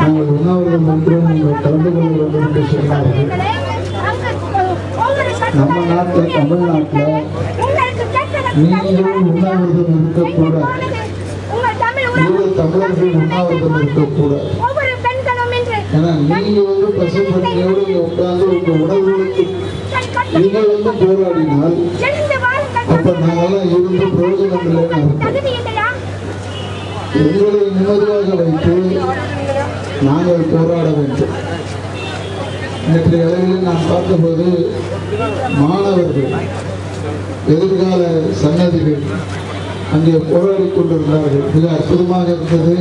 நாங்கள் உண்ணாவிரதம் ஒன்றும் நீங்கள் கலந்து வேண்டும் என்று சொன்னார்கள் நம்ம நாட்டில், தமிழ்நாட்டில் நீங்களும் உண்ணாவிரதம் இருக்கக்கூடாது. ஈழத் தமிழர்கள் உண்ணாவிரதம் இன்று ஏன்னா நீங்க வந்து இங்க உட்கார்ந்து உங்க உணர்வுகளுக்கு நீங்கள் வந்து போராடினால் அப்ப நாங்கெல்லாம் இருந்து பிரயோஜனம் இல்லைன்னு எங்களை நிம்மதியாக வைத்து நாங்கள் போராட வேண்டும். நேற்றைய அளவில் நான் பார்த்தபோது மாணவர்கள் எதிர்கால சன்னதிகள் அங்கே போராடி கொண்டிருந்தார்கள். மிக அற்புதமாக இருந்தது.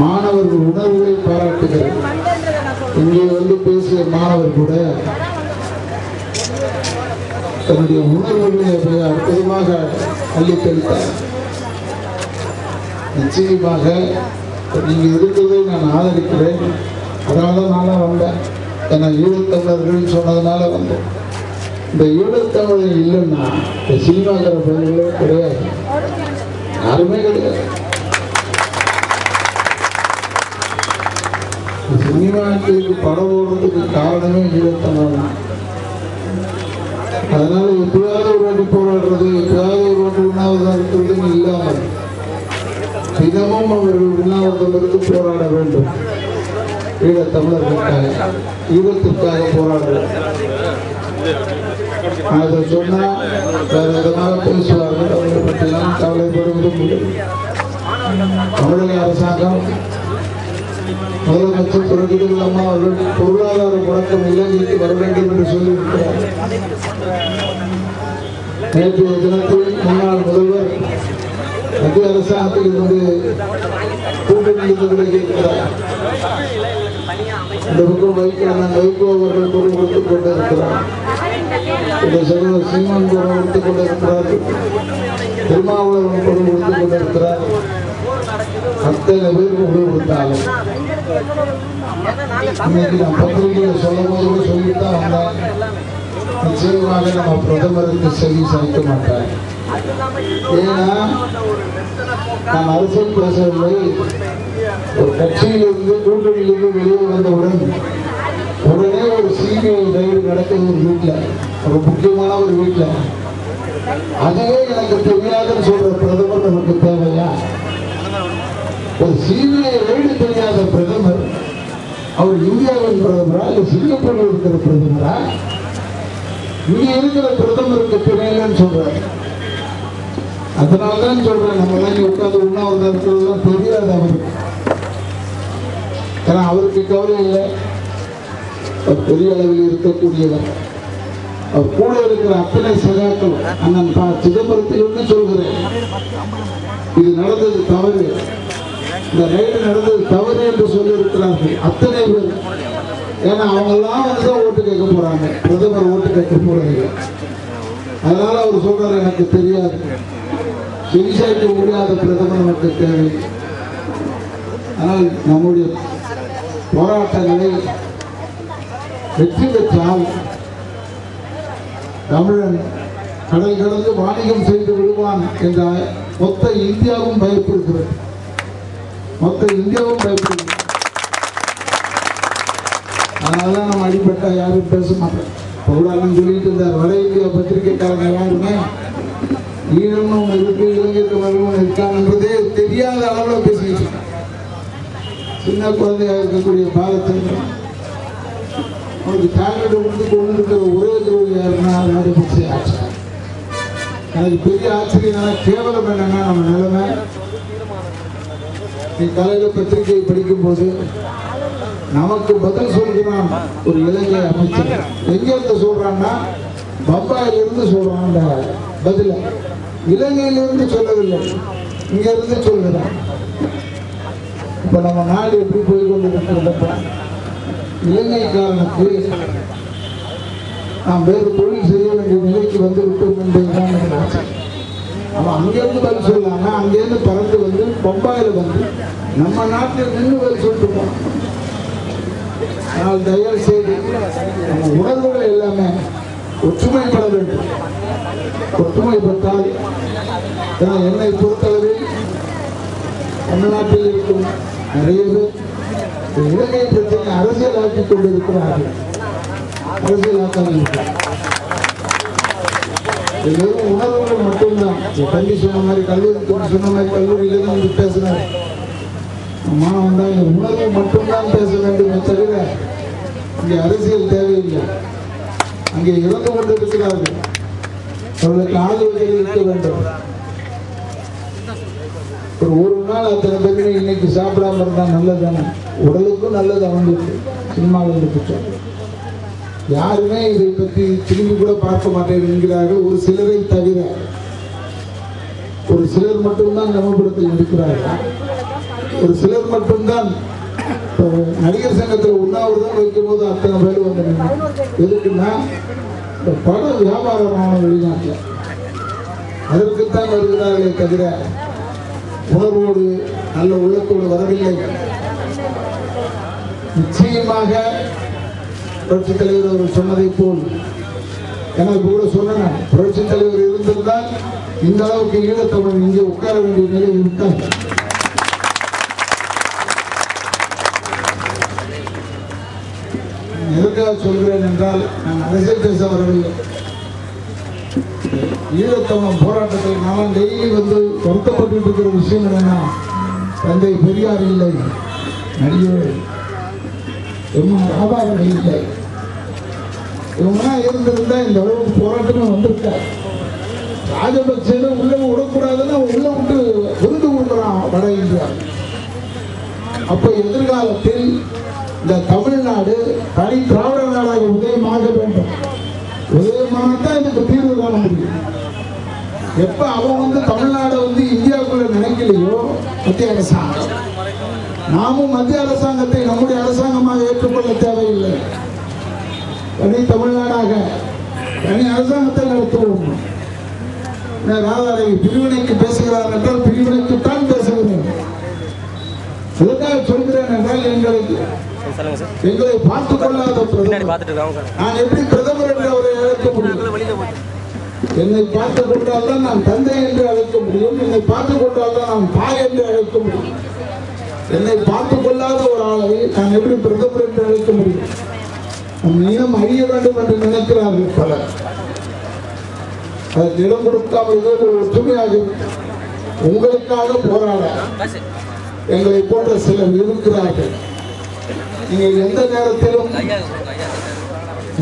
மாணவர்கள் உணர்வுகளை பாராட்டுகிறது இங்கே வந்து பேசிய மாணவர் கூட தன்னுடைய உணர்வுகளை அற்புதமாக அள்ளித் தெளித்தார் நிச்சயமாக நீங்க இருந்ததை நான் ஆதரிக்கிறேன். அதனால தான் நானும் வந்தேன். ஏன்னா ஈழத்தமிழர்கள் சொன்னதுனால வந்தேன். இந்த ஈழத்தமிழர் இல்லைன்னா இந்த சினிமாங்கிற பெண்களே கிடையாது. யாருமே கிடையாது. இந்த படம் ஓடுறதுக்கு காரணமே ஈழத்தமிழ் தான். அதனால எப்பயாவது ஒரு வாட்டி போராடுறது எப்பயாவது ஒரு வாட்டி உண்ணாவிரதம் இருக்கிறதுன்னு இல்லாமல் தினமும் அவர்கள் உண்ணாவிரதம் இருந்து போராட வேண்டும். ஈழ தமிழர்களுக்காக ஈழத்திற்காக போராடுறோம் அதை சொன்னால் வேற விதமாக பேசுவார்கள். அவர்களை பற்றியெல்லாம் கவலைப்படுவதும் இல்லை. தமிழக அரசாங்கம் முதலமைச்சர் பிரதிகள் அம்மா அவர்கள் பொருளாதார முடக்கம் இலங்கைக்கு வர வேண்டும் என்று சொல்லியிருக்கிறார். நேற்றைய தினத்தில் முன்னாள் முதல்வர் மத்திய அரசாங்கத்தில் இருந்து கூட்டணியில் விலகி இந்த பக்கம் வைக்கலாம் வைகோ அவர்கள் பொருள் கொடுத்துக் கொண்டிருக்கிறார். இந்த சகோதரர் சீமான் பொருள் கொடுத்துக் கொண்டிருக்கிறார். திருமாவளவன் பொருள் கொடுத்துக் கொண்டிருக்கிறார். அத்தனை பேர் பொருள் கொடுத்தாலும் சொல்லும் போது சொல்லித்தான் வந்தேன் நிச்சயமாக நம்ம பிரதமருக்கு செவி சாய்க்க மாட்டார் ஏன்னா நான் அரசியல் பேசவில்லை ஒரு கட்சியிலிருந்து கூட்டணியிலிருந்து வெளியே வந்தவுடன் உடனே ஒரு சிபிஐ ரைடு நடக்குது ஒரு வீட்டில் ஒரு முக்கியமான ஒரு வீட்டில் அதுவே எனக்கு தெரியாதுன்னு சொல்ற பிரதமர் நமக்கு தேவையா ஒரு சிபிஐ ரைடு தெரியாத பிரதமர் அவர் இந்தியாவின் பிரதமரா இல்ல இருக்கிற பிரதமரா? இங்க இருக்கிற பிரதமருக்கு தெரியலன்னு சொல்றாரு. அதனால்தான் சொல்றேன் நம்ம எல்லாம் உட்காந்து உட்கார்ந்து உண்ணாவிரதம் இருக்கிறதுலாம் தெரியாது அவருக்கு. ஏன்னா அவருக்கு கவலை இல்லை. பெரிய அளவில் இருக்கக்கூடியவர். அவர் கூட இருக்கிற அத்தனை சகாக்கள் அண்ணன் பா சிதம்பரத்திலிருந்து சொல்கிறேன். இது நடந்தது தவறு. இந்த ரைடு நடந்தது தவறு என்று சொல்லியிருக்கிறார்கள். அத்தனை ஏன்னா அவங்கெல்லாம் வந்து தான் ஓட்டு கேட்க போறாங்க. பிரதமர் ஓட்டு கேட்க போறது அதனால அவர் சொல்றாரு எனக்கு தெரியாது. செவிசாய்க்க முடியாத பிரதமர் நமக்கு தேவை. ஆனால் நம்முடைய போராட்டங்களை வெற்றி பெற்றால் தமிழன் கடல் கடந்து வாணிகம் செய்து விடுவான் என்ற மொத்த இந்தியாவும் பயப்படுகிறது. மொத்த இந்தியாவும் பயப்படுகிறது. அதனால தான் நம்ம அடிப்பட்டா யாரும் பேச மாட்டோம். பௌடானன் சொல்லிட்டு இருந்தார் வட இந்தியா பத்திரிகைக்காரங்க யாருமே ஈழமும் இருக்கு இலங்கை தமிழ்னு இருக்கான்றதே தெரியாத அளவில் பேசிக்கிட்டு இருக்காங்க சின்ன குழந்தையா இருக்கக்கூடிய பாரதச்சந்திரன் அவனுக்கு டேலண்ட் வந்து கொண்டு இருக்கிற ஒரே துரோகி யாருன்னா ராஜபக்சே ஆட்சி எனக்கு பெரிய ஆச்சரியம் கேவலம் என்னன்னா நம்ம நிலைமை. நீ காலையில பத்திரிகை படிக்கும்போது நமக்கு பதில் சொல்கிறான் ஒரு இலங்கை அமைச்சர். எங்க இருந்து சொல்றான்னா பம்பாயிலிருந்து சொல்றான் அந்த பதில. இலங்கையிலிருந்து சொல்லவில்லை. இங்க இருந்து சொல்கிறான் இப்ப நம்ம நாடு எப்படி போய் கொண்டிருக்கிறதப்ப இலங்கைக்காரனுக்கு நாம் வேறு தொழில் செய்ய வேண்டிய நிலைக்கு வந்து விட்டோம் என்பதுதான் அவன் அங்கேருந்து பதில் சொல்லாம அங்கேருந்து பறந்து வந்து பம்பாயில வந்து நம்ம நாட்டில் நின்று பதில் சொல்லிட்டு போனான். ஆனால் தயவு செய்து நம்ம உணர்வுகள் எல்லாமே ஒற்றுமைப்பட வேண்டும். ஒற்றுமைப்பட்டால் ஏன்னா என்னை பொறுத்தளவில் தமிழ்நாட்டில் இருக்கும் நிறைய பேர் இலங்கை பிரச்சனை அரசியலாக்கி கொண்டிருக்கிறார்கள். அரசியலாக்காமல் இது வெறும் உணர்வுகள் மட்டும்தான். இந்த தம்பி சொன்ன மாதிரி கல்லூரி சொன்ன மாதிரி கல்லூரியில தான் பேசினார். மாணவன் தான் இந்த உணவை மட்டும்தான் பேச வேண்டுமே தவிர இங்கே அரசியல் தேவையில்லை. அங்கே இறந்து கொண்டிருக்கிறார்கள். அவர்களுக்கு ஆதரவு தெரிவிக்க வேண்டும். ஒரு ஒரு நாள் அத்தனை பேருமே இன்னைக்கு சாப்பிடாம இருந்தா நல்லது தானே உடலுக்கும் நல்லது அவங்களுக்கு சினிமாவில் பிடிச்சாங்க யாருமே இதை பற்றி திரும்பி கூட பார்க்க மாட்டேன் என்கிறார்கள் ஒரு சிலரை தவிர ஒரு சிலர் மட்டும்தான் நமப்படத்தில் இருக்கிறார்கள் ஒரு சிலர் மட்டும்தான் நடிகர் சங்கத்தில் உண்ணாவிரதம் வைக்கும் போது அத்தனை பேர் வந்து எதுக்குன்னா இந்த படம் வியாபாரமான வெளிநாட்டில். அதற்குத்தான் வருகிறார்களே தவிர உணர்வோடு நல்ல உள்ளத்தோடு வரவில்லை. நிச்சயமாக புரட்சி தலைவர் அவர் சொன்னதை போல் எனக்கு கூட சொன்னேன் புரட்சி தலைவர் இருந்திருந்தால் இந்த அளவுக்கு ஈழத்தமிழன் இங்கே உட்கார வேண்டிய நிலை இருக்காது எதுக்காக சொல்கிறேன் என்றால் நான் அரசியல் பேச வரவில்லை. ஈழத்தமிழ் போராட்டத்தில் நான் டெய்லி வந்து வருத்தப்பட்டு இருக்கிற விஷயம் என்னன்னா தந்தை பெரியார் இல்லை நடிகர் எம். ஆபாரம் இல்லை. இவங்கெல்லாம் இருந்திருந்தா இந்த அளவுக்கு போராட்டமே வந்திருக்காரு ராஜபக்சேல உள்ள விடக்கூடாதுன்னு அவன் உள்ள விட்டு விருந்து கொண்டுறான் வட இந்தியா. அப்ப எதிர்காலத்தில் இந்த தமிழ்நாடு தனி திராவிட நாடாக உதயமாக வேண்டும். உதயமானதான் இதுக்கு தீர்வு காண முடியும். எப்ப அவன் வந்து தமிழ்நாடை வந்து இந்தியாவுக்குள்ள நினைக்கலையோ மத்திய அரசாங்கம். நாமும் மத்திய அரசாங்கத்தை நம்முடைய அரசாங்கமாக ஏற்றுக்கொள்ள தேவையில்லை. தனி தமிழ்நாடாக தனி அரசாங்கத்தை நடத்துவோம். நான் ராதாரவி பிரிவினைக்கு பேசுகிறார் என்றால் பிரிவினைக்குத்தான் பேசுகிறேன். எதற்காக சொல்கிறேன் என்றால் எங்களுக்கு எங்களை பார்த்துக் கொள்ளாத பிரதமர். நான் எப்படி பிரதமர் என்று அவரை அழைக்க முடியும்? என்னை பார்த்துக் கொண்டால் தான் நான் தந்தை என்று அழைக்க முடியும். என்னை பார்த்துக் கொண்டால் தான் நான் தாய் என்று அழைக்க முடியும். என்னை பார்த்துக் கொள்ளாத ஒரு ஆளை நான் எப்படி பிரதமர் என்று அழைக்க முடியும்? நம் இனம் அழிய வேண்டும் என்று நினைக்கிறார்கள் பலர். அதற்கு இடம் கொடுக்காமல் ஏதோ ஒற்றுமையாக உங்களுக்காக போராட எங்களை போன்ற சிலர் இருக்கிறார்கள். நீங்கள் எந்த நேரத்திலும்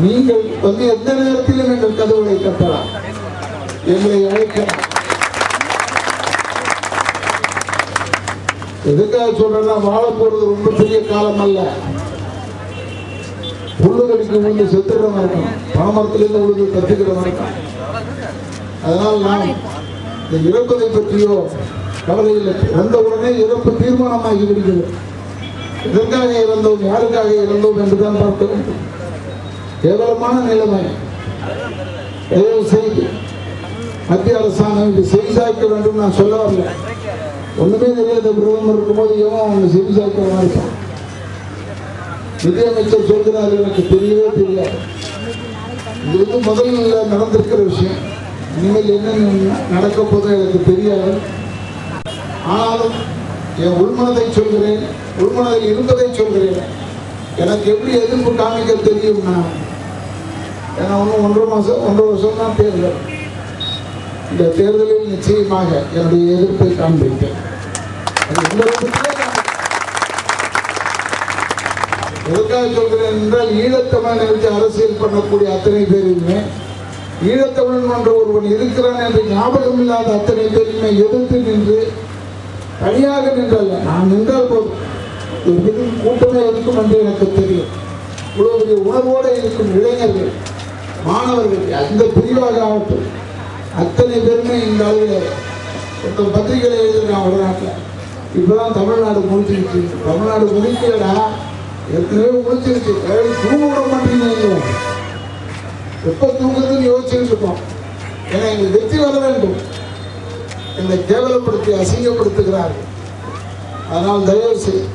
நீங்கள் வந்து எந்த நேரத்திலும் எங்கள் கதவுகளை கட்டலாம். எங்களை அழைக்கலாம். எதுக்காக சொல்றேன்னா வாழ போறது ரொம்ப பெரிய காலம் அல்ல. புல்லு கடிக்கு விழுந்து செத்துக்கிறவன் இருக்கும் பணமரத்திலிருந்து உழுது கத்துக்கிறவன் இருக்கும் அதனால் நாம் இந்த இறப்பதை பற்றியோ கவலை இல்லை. வந்த உடனே இறப்பு தீர்மானமாகி விடுகிறது. எதற்காக இறந்தோம் யாருக்காக இறந்தோம் என்றுதான் பார்க்க வேண்டும். கேவலமான நிலைமை. தயவு செய்து. மத்திய அரசாங்கம் இது செவிசாய்க்க வேண்டும் நான் சொல்ல வரல. ஒண்ணுமே தெரியாத பிரதமர் இருக்கும்போது ஏவோ அவங்க செவிசாய்க்கிற மாதிரி இருப்பான் நிதியமைச்சர் சொல்கிறார் எனக்கு தெரியவே தெரியாது. இது வந்து முதல்ல நடந்திருக்கிற விஷயம். இனிமேல் என்ன நடக்க போதும் எனக்கு தெரியாது. ஆனாலும் என் உள்மனதை சொல்கிறேன் உள்மனதில் இருப்பதை சொல்கிறேன். எனக்கு எப்படி எதிர்ப்பு காமிக்க தெரியும்னா ஏன்னா ஒன்றும் ஒன்றரை மாதம் ஒன்றரை வருஷம் தான் தேர்தல். இந்த தேர்தலில் நிச்சயமாக என்னுடைய எதிர்ப்பை காண்பிப்பேன். எதற்காக சொல்கிறேன் என்றால் ஈழத்தமிழ் நினைத்து அரசியல் பண்ணக்கூடிய அத்தனை பேருமே ஈழத்தமிழன் என்ற ஒருவன் இருக்கிறான் என்று ஞாபகம் இல்லாத அத்தனை பேருமே எதிர்த்து நின்று தனியாக நின்றல்ல. நான் நின்றால் போதும். ஒரு பெரிய கூட்டமே இருக்கும் என்று எனக்கு தெரியும். இவ்வளவு உணர்வோடு இருக்கும் இளைஞர்கள் மாணவர்கள் அந்த பிரிவாக ஆகட்டும். அத்தனை பேருமே இந்த அளவில் ஒருத்தன் பத்திரிகைகளை எழுதுறான் வடநாட்டில் இப்பதான் தமிழ்நாடு முடிச்சிருச்சு தமிழ்நாடு முடிக்கலடா ஏற்கனவே முடிச்சிருச்சு ஏய், தூங்க விட மாட்டீங்க எப்போ தூங்குறதுன்னு யோசிச்சுட்டு இருக்கோம் ஏன்னா எங்களுக்கு வெற்றி வர வேண்டும். என்னை கேவலப்படுத்தி அசிங்கப்படுத்துகிறார்கள் அதனால் தயவு செய்து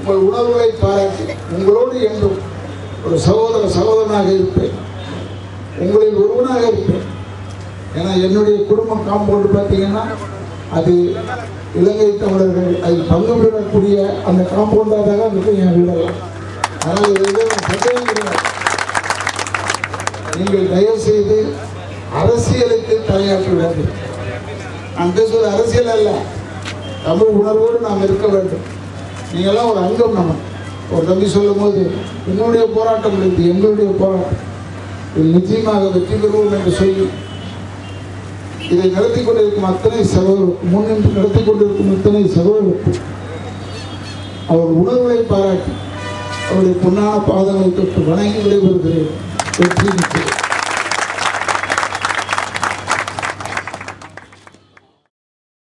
உங்கள் உணர்வுகளை பாராட்டி உங்களோடு என்றும் ஒரு சகோதர சகோதரனாக இருப்பேன். உங்களில் ஒருவனாக இருப்பேன். ஏன்னா என்னுடைய குடும்பம் காம்பவுண்டு பார்த்தீங்கன்னா அது இலங்கை தமிழர்கள் அது பங்கு பெறக்கூடிய அந்த காம்பவுண்டாக தான் இருக்கும் என் வீடெல்லாம். அதனால் எதுவும் சந்தேகம் கிடையாது. நீங்கள் தயவு செய்து அரசியலுக்கு தலையாற்ற வேண்டும். நான் பேசுவது அரசியல் அல்ல. தமிழ் உணர்வோடு நாம் இருக்க வேண்டும். நீங்கள்லாம் ஒரு அங்கம் நம்ம. ஒரு தம்பி சொல்லும் போது என்னுடைய போராட்டம் இது எங்களுடைய போராட்டம். இது நிச்சயமாக வெற்றி பெறுவோம் என்று சொல்லி இதை நடத்தி கொண்டிருக்கும் அத்தனை சகோதரர் முன்னின்று நடத்தி கொண்டிருக்கும் அத்தனை சகோதரருக்கு அவர் உணர்வை பாராட்டி அவருடைய பொன்னான பாதங்களை தொட்டு வணங்கி விடைபெறுகிறேன். வெற்றி நிச்சயம்